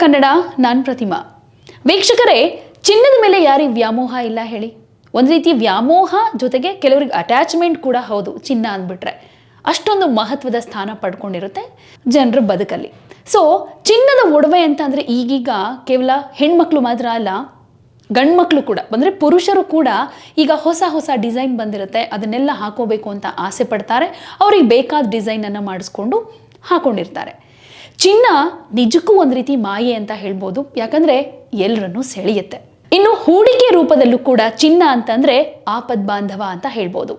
ಕನ್ನಡ, ನಾನು ಪ್ರತಿಮಾ. ವೀಕ್ಷಕರೇ, ಚಿನ್ನದ ಮೇಲೆ ಯಾರಿಗೆ ವ್ಯಾಮೋಹ ಇಲ್ಲ ಹೇಳಿ? ಒಂದು ರೀತಿ ವ್ಯಾಮೋಹ ಜೊತೆಗೆ ಕೆಲವರಿಗೆ ಅಟ್ಯಾಚ್ಮೆಂಟ್ ಕೂಡ ಹೌದು, ಚಿನ್ನ ಅಂದ್ಬಿಟ್ರೆ. ಅಷ್ಟೊಂದು ಮಹತ್ವದ ಸ್ಥಾನ ಪಡ್ಕೊಂಡಿರುತ್ತೆ ಜನರ ಬದುಕಲ್ಲಿ. ಸೊ ಚಿನ್ನದ ಒಡವೆ ಅಂತ ಅಂದರೆ ಈಗೀಗ ಕೇವಲ ಹೆಣ್ಮಕ್ಳು ಮಾತ್ರ ಅಲ್ಲ, ಗಂಡ್ಮಕ್ಳು ಕೂಡ. ಅಂದರೆ ಪುರುಷರು ಕೂಡ ಈಗ ಹೊಸ ಹೊಸ ಡಿಸೈನ್ ಬಂದಿರುತ್ತೆ, ಅದನ್ನೆಲ್ಲ ಹಾಕೋಬೇಕು ಅಂತ ಆಸೆ ಪಡ್ತಾರೆ. ಅವ್ರಿಗೆ ಬೇಕಾದ ಡಿಸೈನನ್ನು ಮಾಡಿಸ್ಕೊಂಡು ಹಾಕೊಂಡಿರ್ತಾರೆ. ಚಿನ್ನ ನಿಜಕ್ಕೂ ಒಂದು ರೀತಿ ಮಾಯೆ ಅಂತ ಹೇಳ್ಬೋದು. ಯಾಕಂದರೆ ಎಲ್ಲರನ್ನೂ ಸೆಳೆಯುತ್ತೆ. ಇನ್ನು ಹೂಡಿಕೆ ರೂಪದಲ್ಲೂ ಕೂಡ ಚಿನ್ನ ಅಂತಂದ್ರೆ ಆಪದ್ ಬಾಂಧವ ಅಂತ ಹೇಳ್ಬೋದು.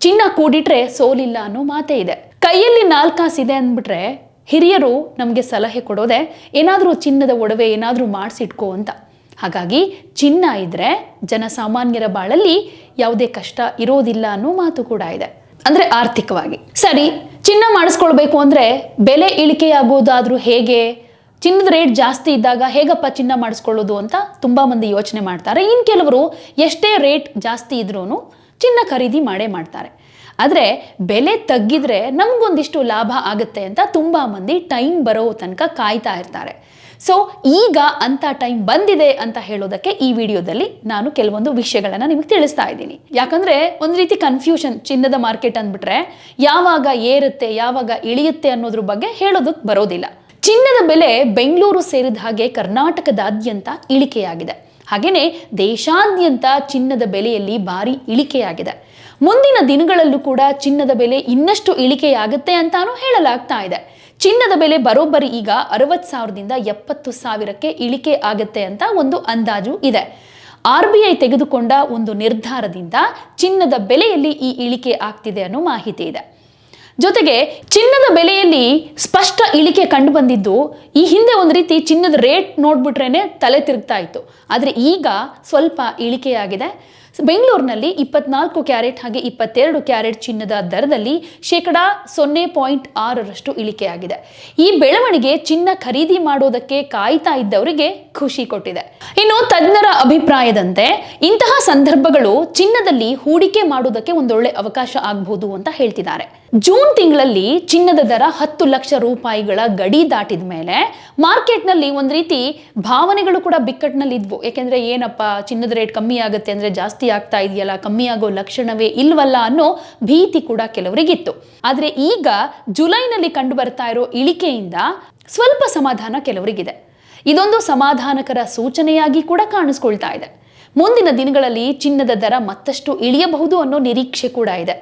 ಚಿನ್ನ ಕೂಡಿಟ್ರೆ ಸೋಲಿಲ್ಲ ಅನ್ನೋ ಮಾತೇ ಇದೆ. ಕೈಯಲ್ಲಿ ನಾಲ್ಕಾಸಿದೆ ಅಂದ್ಬಿಟ್ರೆ ಹಿರಿಯರು ನಮಗೆ ಸಲಹೆ ಕೊಡೋದೆ ಏನಾದರೂ ಚಿನ್ನದ ಒಡವೆ ಏನಾದರೂ ಮಾಡಿಸಿಟ್ಕೋ ಅಂತ. ಹಾಗಾಗಿ ಚಿನ್ನ ಇದ್ರೆ ಜನಸಾಮಾನ್ಯರ ಬಾಳಲ್ಲಿ ಯಾವುದೇ ಕಷ್ಟ ಇರೋದಿಲ್ಲ ಅನ್ನೋ ಮಾತು ಕೂಡ ಇದೆ. ಅಂದ್ರೆ ಆರ್ಥಿಕವಾಗಿ. ಸರಿ, ಚಿನ್ನ ಮಾಡಿಸ್ಕೊಳ್ಬೇಕು ಅಂದ್ರೆ ಬೆಲೆ ಇಳಿಕೆಯಾಗೋದಾದ್ರೂ ಹೇಗೆ? ಚಿನ್ನದ ರೇಟ್ ಜಾಸ್ತಿ ಇದ್ದಾಗ ಹೇಗಪ್ಪ ಚಿನ್ನ ಮಾಡಿಸ್ಕೊಳ್ಳೋದು ಅಂತ ತುಂಬಾ ಮಂದಿ ಯೋಚನೆ ಮಾಡ್ತಾರೆ. ಇನ್ನು ಕೆಲವರು ಎಷ್ಟೇ ರೇಟ್ ಜಾಸ್ತಿ ಇದ್ರೂ ಚಿನ್ನ ಖರೀದಿ ಮಾಡೇ ಮಾಡ್ತಾರೆ. ಆದರೆ ಬೆಲೆ ತಗ್ಗಿದ್ರೆ ನಮಗೊಂದಿಷ್ಟು ಲಾಭ ಆಗುತ್ತೆ ಅಂತ ತುಂಬ ಮಂದಿ ಟೈಮ್ ಬರೋ ತನಕ ಕಾಯ್ತಾ ಇರ್ತಾರೆ. ಸೊ ಈಗ ಅಂಥ ಟೈಮ್ ಬಂದಿದೆ ಅಂತ ಹೇಳೋದಕ್ಕೆ ಈ ವಿಡಿಯೋದಲ್ಲಿ ನಾನು ಕೆಲವೊಂದು ವಿಷಯಗಳನ್ನು ನಿಮಗೆ ತಿಳಿಸ್ತಾ ಇದ್ದೀನಿ. ಯಾಕಂದ್ರೆ ಒಂದು ರೀತಿ ಕನ್ಫ್ಯೂಷನ್ ಚಿನ್ನದ ಮಾರ್ಕೆಟ್ ಅಂದ್ಬಿಟ್ರೆ ಯಾವಾಗ ಏರುತ್ತೆ, ಯಾವಾಗ ಇಳಿಯುತ್ತೆ ಅನ್ನೋದ್ರ ಬಗ್ಗೆ ಹೇಳೋದಕ್ಕೆ ಬರೋದಿಲ್ಲ. ಚಿನ್ನದ ಬೆಲೆ ಬೆಂಗಳೂರು ಸೇರಿದ ಹಾಗೆ ಕರ್ನಾಟಕದಾದ್ಯಂತ ಇಳಿಕೆಯಾಗಿದೆ. ಹಾಗೆಯೇ ದೇಶಾದ್ಯಂತ ಚಿನ್ನದ ಬೆಲೆಯಲ್ಲಿ ಭಾರಿ ಇಳಿಕೆಯಾಗಿದೆ. ಮುಂದಿನ ದಿನಗಳಲ್ಲೂ ಕೂಡ ಚಿನ್ನದ ಬೆಲೆ ಇನ್ನಷ್ಟು ಇಳಿಕೆಯಾಗುತ್ತೆ ಅಂತಾನೂ ಹೇಳಲಾಗ್ತಾ ಇದೆ. ಚಿನ್ನದ ಬೆಲೆ ಬರೋಬ್ಬರಿ ಈಗ ಅರವತ್ತು ಸಾವಿರದಿಂದ ಎಪ್ಪತ್ತು ಸಾವಿರಕ್ಕೆ ಇಳಿಕೆ ಆಗುತ್ತೆ ಅಂತ ಒಂದು ಅಂದಾಜು ಇದೆ. ಆರ್ ಬಿ ಐ ತೆಗೆದುಕೊಂಡ ಒಂದು ನಿರ್ಧಾರದಿಂದ ಚಿನ್ನದ ಬೆಲೆಯಲ್ಲಿ ಈ ಇಳಿಕೆ ಆಗ್ತಿದೆ ಅನ್ನೋ ಮಾಹಿತಿ ಇದೆ. ಜೊತೆಗೆ ಚಿನ್ನದ ಬೆಲೆಯಲ್ಲಿ ಸ್ಪಷ್ಟ ಇಳಿಕೆ ಕಂಡು ಬಂದಿದ್ದು ಈ ಹಿಂದೆ ಒಂದು ರೀತಿ ಚಿನ್ನದ ರೇಟ್ ನೋಡ್ಬಿಟ್ರೇನೆ ತಲೆ ತಿರುಗ್ತಾ ಇತ್ತು. ಆದರೆ ಈಗ ಸ್ವಲ್ಪ ಇಳಿಕೆಯಾಗಿದೆ. ಬೆಂಗಳೂರಿನಲ್ಲಿ ಇಪ್ಪತ್ನಾಲ್ಕು ಕ್ಯಾರೆಟ್ ಹಾಗೆ ಇಪ್ಪತ್ತೆರಡು ಕ್ಯಾರೆಟ್ ಚಿನ್ನದ ದರದಲ್ಲಿ ಶೇಕಡ ಸೊನ್ನೆ ಪಾಯಿಂಟ್ ಆರರಷ್ಟು ಇಳಿಕೆಯಾಗಿದೆ. ಈ ಬೆಳವಣಿಗೆ ಚಿನ್ನ ಖರೀದಿ ಮಾಡೋದಕ್ಕೆ ಕಾಯ್ತಾ ಇದ್ದವರಿಗೆ ಖುಷಿ ಕೊಟ್ಟಿದೆ. ಇನ್ನು ತಜ್ಞರ ಅಭಿಪ್ರಾಯದಂತೆ ಇಂತಹ ಸಂದರ್ಭಗಳು ಚಿನ್ನದಲ್ಲಿ ಹೂಡಿಕೆ ಮಾಡೋದಕ್ಕೆ ಒಂದೊಳ್ಳೆ ಅವಕಾಶ ಆಗಬಹುದು ಅಂತ ಹೇಳ್ತಿದ್ದಾರೆ. ಜೂನ್ ತಿಂಗಳಲ್ಲಿ ಚಿನ್ನದ ದರ ಹತ್ತು ಲಕ್ಷ ರೂಪಾಯಿಗಳ ಗಡಿ ದಾಟಿದ ಮೇಲೆ ಮಾರ್ಕೆಟ್ನಲ್ಲಿ ಒಂದು ರೀತಿ ಭಾವನೆಗಳು ಕೂಡ ಬಿಕ್ಕಟ್ಟಿನಲ್ಲಿ ಇದ್ವು ಯಾಕೆಂದ್ರೆ ಏನಪ್ಪ, ಚಿನ್ನದ ರೇಟ್ ಕಮ್ಮಿ ಆಗುತ್ತೆ ಅಂದ್ರೆ ಜಾಸ್ತಿ ಆಗ್ತಾ ಇದೆಯಲ್ಲ, ಕಮ್ಮಿ ಆಗೋ ಲಕ್ಷಣವೇ ಇಲ್ವಲ್ಲ ಅನ್ನೋ ಭೀತಿ ಕೂಡ ಕೆಲವರಿಗಿತ್ತು. ಆದ್ರೆ ಈಗ ಜುಲೈನಲ್ಲಿ ಕಂಡು ಬರ್ತಾ ಇರೋ ಇಳಿಕೆಯಿಂದ ಸ್ವಲ್ಪ ಸಮಾಧಾನ ಕೆಲವರಿಗಿದೆ. ಇದೊಂದು ಸಮಾಧಾನಕರ ಸೂಚನೆಯಾಗಿ ಕೂಡ ಕಾಣಿಸ್ಕೊಳ್ತಾ ಇದೆ. ಮುಂದಿನ ದಿನಗಳಲ್ಲಿ ಚಿನ್ನದ ದರ ಮತ್ತಷ್ಟು ಇಳಿಯಬಹುದು ಅನ್ನೋ ನಿರೀಕ್ಷೆ ಕೂಡ ಇದೆ.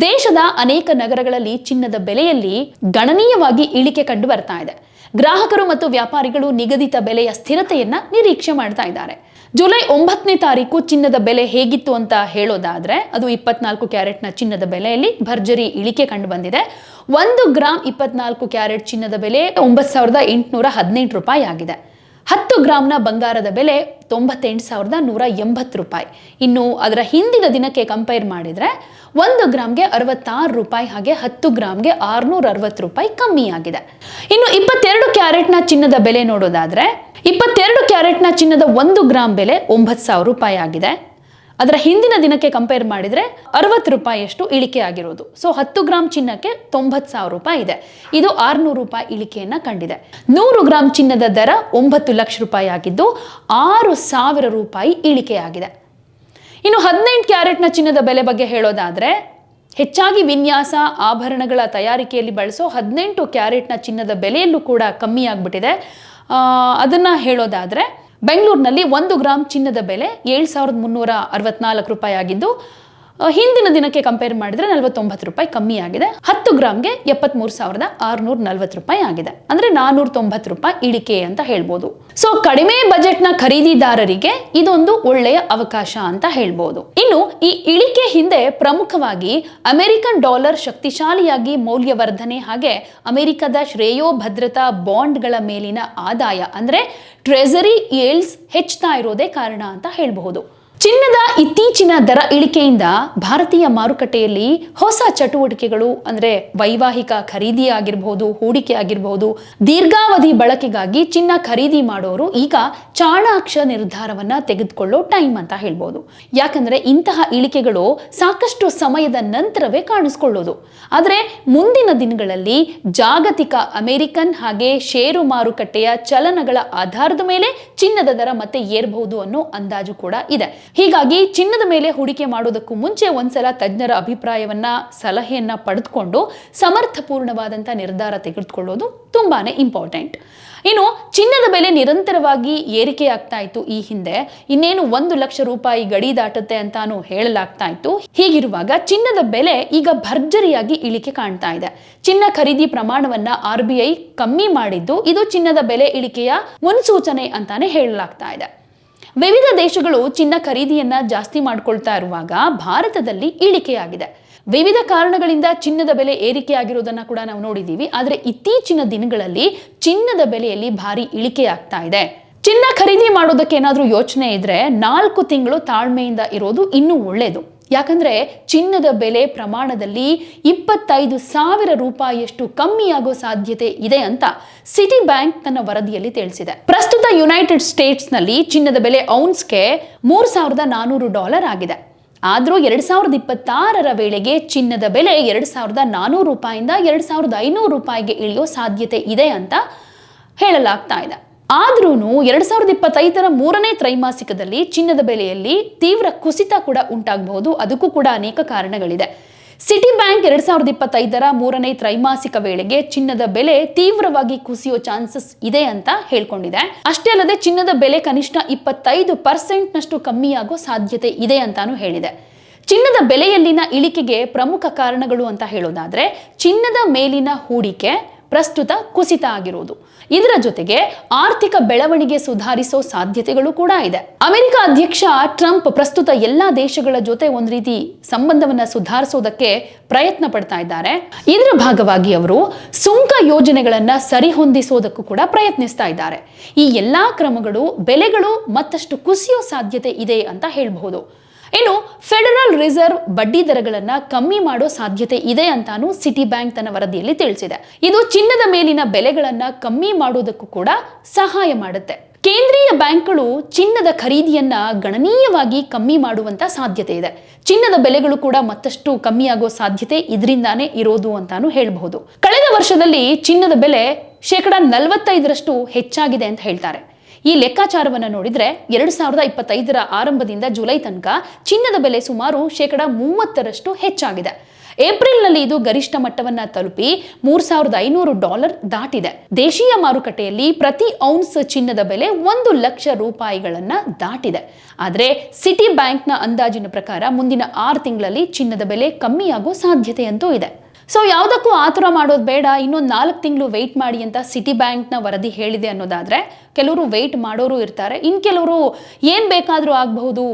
ದೇಶದ ಅನೇಕ ನಗರಗಳಲ್ಲಿ ಚಿನ್ನದ ಬೆಲೆಯಲ್ಲಿ ಗಣನೀಯವಾಗಿ ಇಳಿಕೆ ಕಂಡು ಬರ್ತಾ ಇದೆ. ಗ್ರಾಹಕರು ಮತ್ತು ವ್ಯಾಪಾರಿಗಳು ನಿಗದಿತ ಬೆಲೆಯ ಸ್ಥಿರತೆಯನ್ನ ನಿರೀಕ್ಷೆ ಮಾಡ್ತಾ ಇದ್ದಾರೆ. ಜುಲೈ ಒಂಬತ್ತನೇ ತಾರೀಕು ಚಿನ್ನದ ಬೆಲೆ ಹೇಗಿತ್ತು ಅಂತ ಹೇಳೋದಾದ್ರೆ, ಅದು ಇಪ್ಪತ್ನಾಲ್ಕು ಕ್ಯಾರೆಟ್ನ ಚಿನ್ನದ ಬೆಲೆಯಲ್ಲಿ ಭರ್ಜರಿ ಇಳಿಕೆ ಕಂಡು ಬಂದಿದೆ. ಒಂದು ಗ್ರಾಮ್ ಇಪ್ಪತ್ನಾಲ್ಕು ಕ್ಯಾರೆಟ್ ಚಿನ್ನದ ಬೆಲೆ ಒಂಬತ್ತು ಸಾವಿರದ ಎಂಟುನೂರ ಹದಿನೆಂಟು ರೂಪಾಯಿ ಆಗಿದೆ. ಹತ್ತು ಗ್ರಾಮ್ನ ಬಂಗಾರದ ಬೆಲೆ ತೊಂಬತ್ತೆಂಟು ಸಾವಿರದ ನೂರ ಎಂಬತ್ತು ರೂಪಾಯಿ. ಇನ್ನು ಅದರ ಹಿಂದಿನ ದಿನಕ್ಕೆ ಕಂಪೇರ್ ಮಾಡಿದರೆ ಒಂದು ಗ್ರಾಮ್ಗೆ ಅರವತ್ತಾರು ರೂಪಾಯಿ ಹಾಗೆ ಹತ್ತು ಗ್ರಾಮ್ಗೆ ಆರುನೂರ ಅರವತ್ತು ರೂಪಾಯಿ ಕಮ್ಮಿ ಆಗಿದೆ. ಇನ್ನು ಇಪ್ಪತ್ತೆರಡು ಕ್ಯಾರೆಟ್ನ ಚಿನ್ನದ ಬೆಲೆ ನೋಡೋದಾದರೆ, ಇಪ್ಪತ್ತೆರಡು ಕ್ಯಾರೆಟ್ನ ಚಿನ್ನದ ಒಂದು ಗ್ರಾಮ್ ಬೆಲೆ ಒಂಬತ್ತು ಸಾವಿರ ರೂಪಾಯಿ ಆಗಿದೆ. ಅದರ ಹಿಂದಿನ ದಿನಕ್ಕೆ ಕಂಪೇರ್ ಮಾಡಿದರೆ ಅರವತ್ತು ರೂಪಾಯಿಯಷ್ಟು ಇಳಿಕೆ ಆಗಿರೋದು. ಸೊ ಹತ್ತು ಗ್ರಾಮ್ ಚಿನ್ನಕ್ಕೆ ತೊಂಬತ್ತು ಸಾವಿರ ರೂಪಾಯಿ ಇದೆ. ಇದು ಆರುನೂರು ರೂಪಾಯಿ ಇಳಿಕೆಯನ್ನು ಕಂಡಿದೆ. ನೂರು ಗ್ರಾಮ್ ಚಿನ್ನದ ದರ ಒಂಬತ್ತು ಲಕ್ಷ ರೂಪಾಯಿ ಆಗಿದ್ದು ಆರು ಸಾವಿರ ರೂಪಾಯಿ ಇಳಿಕೆಯಾಗಿದೆ ಇನ್ನು ಹದಿನೆಂಟು ಕ್ಯಾರೆಟ್ನ ಚಿನ್ನದ ಬೆಲೆ ಬಗ್ಗೆ ಹೇಳೋದಾದರೆ, ಹೆಚ್ಚಾಗಿ ವಿನ್ಯಾಸ, ಆಭರಣಗಳ ತಯಾರಿಕೆಯಲ್ಲಿ ಬಳಸೋ ಹದಿನೆಂಟು ಕ್ಯಾರೆಟ್ನ ಚಿನ್ನದ ಬೆಲೆಯಲ್ಲೂ ಕೂಡ ಕಮ್ಮಿ ಆಗಿಬಿಟ್ಟಿದೆ. ಅದನ್ನು ಹೇಳೋದಾದರೆ ಬೆಂಗಳೂರಿನಲ್ಲಿ ಒಂದು ಗ್ರಾಂ ಚಿನ್ನದ ಬೆಲೆ ಏಳು ಸಾವಿರದ ಮುನ್ನೂರ ಅರವತ್ನಾಲ್ಕು ರೂಪಾಯಿ ಆಗಿದ್ದು ಹಿಂದಿನ ದಿನಕ್ಕೆ ಕಂಪೇರ್ ಮಾಡಿದ್ರೆ ನಲವತ್ತೊಂಬತ್ತು ರೂಪಾಯಿ ಕಮ್ಮಿ ಆಗಿದೆ. ಹತ್ತು ಗ್ರಾಮ್ಗೆ ಎಪ್ಪತ್ಮೂರು ಸಾವಿರದ ಆರುನೂರ ನಲ್ವತ್ತು ರೂಪಾಯಿ ಆಗಿದೆ. ಅಂದ್ರೆ ನಾನೂರ ತೊಂಬತ್ತು ರೂಪಾಯಿ ಇಳಿಕೆ ಅಂತ ಹೇಳ್ಬೋದು. ಸೊ ಕಡಿಮೆ ಬಜೆಟ್ನ ಖರೀದಿದಾರರಿಗೆ ಇದೊಂದು ಒಳ್ಳೆಯ ಅವಕಾಶ ಅಂತ ಹೇಳ್ಬೋದು. ಇನ್ನು, ಈ ಇಳಿಕೆ ಹಿಂದೆ ಪ್ರಮುಖವಾಗಿ ಅಮೆರಿಕನ್ ಡಾಲರ್ ಶಕ್ತಿಶಾಲಿಯಾಗಿ ಮೌಲ್ಯವರ್ಧನೆ ಹಾಗೆ ಅಮೆರಿಕದ ಶ್ರೇಯೋ ಭದ್ರತಾ ಬಾಂಡ್ಗಳ ಮೇಲಿನ ಆದಾಯ ಅಂದ್ರೆ ಟ್ರೆಸರಿ ಏಲ್ಸ್ ಹೆಚ್ಚುತ್ತಾ ಇರೋದೇ ಕಾರಣ ಅಂತ ಹೇಳಬಹುದು. ಚಿನ್ನದ ಇತ್ತೀಚಿನ ದರ ಇಳಿಕೆಯಿಂದ ಭಾರತೀಯ ಮಾರುಕಟ್ಟೆಯಲ್ಲಿ ಹೊಸ ಚಟುವಟಿಕೆಗಳು, ಅಂದ್ರೆ ವೈವಾಹಿಕ ಖರೀದಿ ಆಗಿರಬಹುದು ಹೂಡಿಕೆ ಆಗಿರಬಹುದು ದೀರ್ಘಾವಧಿ ಬಳಕೆಗಾಗಿ ಚಿನ್ನ ಖರೀದಿ ಮಾಡೋರು ಈಗ ಚಾಣಾಕ್ಷ ನಿರ್ಧಾರವನ್ನ ತೆಗೆದುಕೊಳ್ಳೋ ಟೈಮ್ ಅಂತ ಹೇಳ್ಬೋದು. ಯಾಕಂದ್ರೆ ಇಂತಹ ಇಳಿಕೆಗಳು ಸಾಕಷ್ಟು ಸಮಯದ ನಂತರವೇ ಕಾಣಿಸ್ಕೊಳ್ಳೋದು. ಆದರೆ ಮುಂದಿನ ದಿನಗಳಲ್ಲಿ ಜಾಗತಿಕ ಅಮೆರಿಕನ್ ಹಾಗೆ ಷೇರು ಮಾರುಕಟ್ಟೆಯ ಚಲನಗಳ ಆಧಾರದ ಮೇಲೆ ಚಿನ್ನದ ದರ ಮತ್ತೆ ಏರಬಹುದು ಅನ್ನೋ ಅಂದಾಜು ಕೂಡ ಇದೆ. ಹೀಗಾಗಿ ಚಿನ್ನದ ಮೇಲೆ ಹೂಡಿಕೆ ಮಾಡೋದಕ್ಕೂ ಮುಂಚೆ ಒಂದ್ಸಲ ತಜ್ಞರ ಅಭಿಪ್ರಾಯವನ್ನ, ಸಲಹೆಯನ್ನ ಪಡೆದುಕೊಂಡು ಸಮರ್ಥಪೂರ್ಣವಾದಂಥ ನಿರ್ಧಾರ ತೆಗೆದುಕೊಳ್ಳೋದು ತುಂಬಾನೇ ಇಂಪಾರ್ಟೆಂಟ್ ಇನ್ನು ಚಿನ್ನದ ಬೆಲೆ ನಿರಂತರವಾಗಿ ಏರಿಕೆ ಆಗ್ತಾ ಇತ್ತು ಈ ಹಿಂದೆ. ಇನ್ನೇನು ಒಂದು ಲಕ್ಷ ರೂಪಾಯಿ ಗಡಿ ದಾಟುತ್ತೆ ಅಂತಾನು ಹೇಳಲಾಗ್ತಾ ಇತ್ತು. ಹೀಗಿರುವಾಗ ಚಿನ್ನದ ಬೆಲೆ ಈಗ ಭರ್ಜರಿಯಾಗಿ ಇಳಿಕೆ ಕಾಣ್ತಾ ಇದೆ. ಚಿನ್ನ ಖರೀದಿ ಪ್ರಮಾಣವನ್ನ ಆರ್ ಬಿ ಐ ಕಮ್ಮಿ ಮಾಡಿದ್ದು ಇದು ಚಿನ್ನದ ಬೆಲೆ ಇಳಿಕೆಯ ಮುನ್ಸೂಚನೆ ಅಂತಾನೆ ಹೇಳಲಾಗ್ತಾ ಇದೆ. ವಿವಿಧ ದೇಶಗಳು ಚಿನ್ನ ಖರೀದಿಯನ್ನ ಜಾಸ್ತಿ ಮಾಡಿಕೊಳ್ತಾ ಇರುವಾಗ ಭಾರತದಲ್ಲಿ ಇಳಿಕೆಯಾಗಿದೆ. ವಿವಿಧ ಕಾರಣಗಳಿಂದ ಚಿನ್ನದ ಬೆಲೆ ಏರಿಕೆ ಆಗಿರೋದನ್ನ ಕೂಡ ನಾವು ನೋಡಿದ್ದೀವಿ ಆದರೆ ಇತ್ತೀಚಿನ ದಿನಗಳಲ್ಲಿ ಚಿನ್ನದ ಬೆಲೆಯಲ್ಲಿ ಭಾರಿ ಇಳಿಕೆ ಆಗ್ತಾ ಇದೆ. ಚಿನ್ನ ಖರೀದಿ ಮಾಡೋದಕ್ಕೆ ಏನಾದರೂ ಯೋಚನೆ ಇದ್ರೆ ನಾಲ್ಕು ತಿಂಗಳು ತಾಳ್ಮೆಯಿಂದ ಇರೋದು ಇನ್ನೂ ಒಳ್ಳೆಯದು ಯಾಕಂದ್ರೆ ಚಿನ್ನದ ಬೆಲೆ ಪ್ರಮಾಣದಲ್ಲಿ ಇಪ್ಪತ್ತೈದು ಸಾವಿರ ರೂಪಾಯಿಯಷ್ಟು ಕಮ್ಮಿಯಾಗೋ ಸಾಧ್ಯತೆ ಇದೆ ಅಂತ ಸಿಟಿ ಬ್ಯಾಂಕ್ ತನ್ನ ವರದಿಯಲ್ಲಿ ತಿಳಿಸಿದೆ. ಪ್ರಸ್ತುತ ಯುನೈಟೆಡ್ ಸ್ಟೇಟ್ಸ್ನಲ್ಲಿ ಚಿನ್ನದ ಬೆಲೆ ಔನ್ಸ್ಗೆ ಮೂರು ಸಾವಿರದ ನಾನೂರು ಡಾಲರ್ ಆಗಿದೆ. ಆದರೂ ಎರಡು ಸಾವಿರದ ಇಪ್ಪತ್ತಾರರ ವೇಳೆಗೆ ಚಿನ್ನದ ಬೆಲೆ ಎರಡು ಸಾವಿರದ ನಾನೂರು ರೂಪಾಯಿಂದ ಎರಡು ಸಾವಿರದ ಐನೂರು ರೂಪಾಯಿಗೆ ಇಳಿಯೋ ಸಾಧ್ಯತೆ ಇದೆ ಅಂತ ಹೇಳಲಾಗ್ತಾ ಇದೆ. ಆದ್ರೂ ಎರಡ್ ಸಾವಿರದ ಇಪ್ಪತ್ತೈದರ ಮೂರನೇ ತ್ರೈಮಾಸಿಕದಲ್ಲಿ ಚಿನ್ನದ ಬೆಲೆಯಲ್ಲಿ ತೀವ್ರ ಕುಸಿತ ಕೂಡ ಉಂಟಾಗಬಹುದು. ಅದಕ್ಕೂ ಕೂಡ ಅನೇಕ ಕಾರಣಗಳಿದೆ. ಸಿಟಿ ಬ್ಯಾಂಕ್ ಎರಡ್ ಸಾವಿರದ ಇಪ್ಪತ್ತೈದರ ಮೂರನೇ ತ್ರೈಮಾಸಿಕ ವೇಳೆಗೆ ಚಿನ್ನದ ಬೆಲೆ ತೀವ್ರವಾಗಿ ಕುಸಿಯೋ ಚಾನ್ಸಸ್ ಇದೆ ಅಂತ ಹೇಳ್ಕೊಂಡಿದೆ. ಅಷ್ಟೇ ಅಲ್ಲದೆ ಚಿನ್ನದ ಬೆಲೆ ಕನಿಷ್ಠ ಇಪ್ಪತ್ತೈದು ಪರ್ಸೆಂಟ್ನಷ್ಟು ಕಮ್ಮಿಯಾಗೋ ಸಾಧ್ಯತೆ ಇದೆ ಅಂತಾನು ಹೇಳಿದೆ. ಚಿನ್ನದ ಬೆಲೆಯಲ್ಲಿನ ಇಳಿಕೆಗೆ ಪ್ರಮುಖ ಕಾರಣಗಳು ಅಂತ ಹೇಳೋದಾದ್ರೆ ಚಿನ್ನದ ಮೇಲಿನ ಹೂಡಿಕೆ ಪ್ರಸ್ತುತ ಕುಸಿತ ಆಗಿರುವುದು. ಇದರ ಜೊತೆಗೆ ಆರ್ಥಿಕ ಬೆಳವಣಿಗೆ ಸುಧಾರಿಸೋ ಸಾಧ್ಯತೆಗಳು ಕೂಡ ಇದೆ. ಅಮೆರಿಕ ಅಧ್ಯಕ್ಷ ಟ್ರಂಪ್ ಪ್ರಸ್ತುತ ಎಲ್ಲಾ ದೇಶಗಳ ಜೊತೆ ಒಂದು ರೀತಿ ಸಂಬಂಧವನ್ನ ಸುಧಾರಿಸೋದಕ್ಕೆ ಪ್ರಯತ್ನ ಪಡ್ತಾ ಇದ್ದಾರೆ. ಇದರ ಭಾಗವಾಗಿ ಅವರು ಸುಂಕ ಯೋಜನೆಗಳನ್ನ ಸರಿಹೊಂದಿಸೋದಕ್ಕೂ ಕೂಡ ಪ್ರಯತ್ನಿಸ್ತಾ ಇದ್ದಾರೆ. ಈ ಎಲ್ಲಾ ಕ್ರಮಗಳು ಬೆಲೆಗಳು ಮತ್ತಷ್ಟು ಕುಸಿಯೋ ಸಾಧ್ಯತೆ ಇದೆ ಅಂತ ಹೇಳಬಹುದು. ಇನ್ನು ಫೆಡರಲ್ ರಿಸರ್ವ್ ಬಡ್ಡಿ ದರಗಳನ್ನ ಕಮ್ಮಿ ಮಾಡೋ ಸಾಧ್ಯತೆ ಇದೆ ಅಂತಾನು ಸಿಟಿ ಬ್ಯಾಂಕ್ ತನ್ನ ವರದಿಯಲ್ಲಿ ತಿಳಿಸಿದೆ. ಇದು ಚಿನ್ನದ ಮೇಲಿನ ಬೆಲೆಗಳನ್ನ ಕಮ್ಮಿ ಮಾಡೋದಕ್ಕೂ ಕೂಡ ಸಹಾಯ ಮಾಡುತ್ತೆ. ಕೇಂದ್ರೀಯ ಬ್ಯಾಂಕ್ಗಳು ಚಿನ್ನದ ಖರೀದಿಯನ್ನ ಗಣನೀಯವಾಗಿ ಕಮ್ಮಿ ಮಾಡುವಂತ ಸಾಧ್ಯತೆ ಇದೆ. ಚಿನ್ನದ ಬೆಲೆಗಳು ಕೂಡ ಮತ್ತಷ್ಟು ಕಮ್ಮಿಯಾಗೋ ಸಾಧ್ಯತೆ ಇದರಿಂದಾನೇ ಇರೋದು ಅಂತಾನು ಹೇಳಬಹುದು. ಕಳೆದ ವರ್ಷದಲ್ಲಿ ಚಿನ್ನದ ಬೆಲೆ ಶೇಕಡ ನಲವತ್ತೈದರಷ್ಟು ಹೆಚ್ಚಾಗಿದೆ ಅಂತ ಹೇಳ್ತಾರೆ. ಈ ಲೆಕ್ಕಾಚಾರವನ್ನು ನೋಡಿದರೆ ಎರಡು ಸಾವಿರದ ಇಪ್ಪತ್ತೈದರ ಆರಂಭದಿಂದ ಜುಲೈ ತನಕ ಚಿನ್ನದ ಬೆಲೆ ಸುಮಾರು ಶೇಕಡ ಮೂವತ್ತರಷ್ಟು ಹೆಚ್ಚಾಗಿದೆ. ಏಪ್ರಿಲ್ನಲ್ಲಿ ಇದು ಗರಿಷ್ಠ ಮಟ್ಟವನ್ನ ತಲುಪಿ ಮೂರ್ ಸಾವಿರದ ಐನೂರು ಡಾಲರ್ ದಾಟಿದೆ. ದೇಶೀಯ ಮಾರುಕಟ್ಟೆಯಲ್ಲಿ ಪ್ರತಿ ಔನ್ಸ್ ಚಿನ್ನದ ಬೆಲೆ ಒಂದು ಲಕ್ಷ ರೂಪಾಯಿಗಳನ್ನ ದಾಟಿದೆ. ಆದರೆ ಸಿಟಿ ಬ್ಯಾಂಕ್ನ ಅಂದಾಜಿನ ಪ್ರಕಾರ ಮುಂದಿನ ಆರು ತಿಂಗಳಲ್ಲಿ ಚಿನ್ನದ ಬೆಲೆ ಕಮ್ಮಿಯಾಗೋ ಸಾಧ್ಯತೆಯಂತೂ ಇದೆ. ಸೊ ಯಾವುದಕ್ಕೂ ಆತುರ ಮಾಡೋದು ಬೇಡ. ಇನ್ನೊಂದು ನಾಲ್ಕು ತಿಂಗಳು ವೆಯ್ಟ್ ಮಾಡಿ ಅಂತ ಸಿಟಿ ಬ್ಯಾಂಕ್ನ ವರದಿ ಹೇಳಿದೆ ಅನ್ನೋದಾದ್ರೆ, ಕೆಲವರು ವೆಯ್ಟ್ ಮಾಡೋರು ಇರ್ತಾರೆ. ಇನ್ನು ಕೆಲವರು ಏನು ಬೇಕಾದರೂ ಆಗಬಹುದು.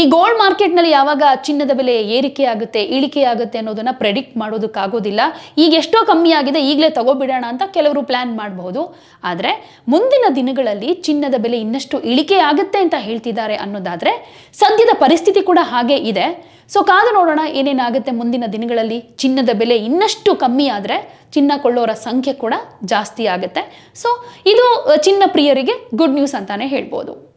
ಈ ಗೋಲ್ಡ್ ಮಾರ್ಕೆಟ್ನಲ್ಲಿ ಯಾವಾಗ ಚಿನ್ನದ ಬೆಲೆ ಏರಿಕೆ ಆಗುತ್ತೆ ಇಳಿಕೆ ಆಗುತ್ತೆ ಅನ್ನೋದನ್ನ ಪ್ರೆಡಿಕ್ಟ್ ಮಾಡೋದಕ್ಕಾಗೋದಿಲ್ಲ. ಈಗ ಎಷ್ಟೋ ಕಮ್ಮಿ ಆಗಿದೆ, ಈಗಲೇ ತಗೋಬಿಡೋಣ ಅಂತ ಕೆಲವರು ಪ್ಲ್ಯಾನ್ ಮಾಡಬಹುದು. ಆದರೆ ಮುಂದಿನ ದಿನಗಳಲ್ಲಿ ಚಿನ್ನದ ಬೆಲೆ ಇನ್ನಷ್ಟು ಇಳಿಕೆ ಆಗುತ್ತೆ ಅಂತ ಹೇಳ್ತಿದ್ದಾರೆ ಅನ್ನೋದಾದ್ರೆ ಸದ್ಯದ ಪರಿಸ್ಥಿತಿ ಕೂಡ ಹಾಗೆ ಇದೆ. ಸೊ ಕಾದು ನೋಡೋಣ ಏನೇನಾಗುತ್ತೆ ಮುಂದಿನ ದಿನಗಳಲ್ಲಿ ಚಿನ್ನದ ಬೆಲೆ ಇನ್ನಷ್ಟು ಕಮ್ಮಿ ಆದರೆ ಚಿನ್ನ ಕೊಳ್ಳೋರ ಸಂಖ್ಯೆ ಕೂಡ ಜಾಸ್ತಿ ಆಗುತ್ತೆ. ಸೊ ಇದು, ಚಿನ್ನ ಪ್ರಿಯರಿಗೆ ಗುಡ್ ನ್ಯೂಸ್ ಅಂತಾನೆ ಹೇಳ್ಬೋದು.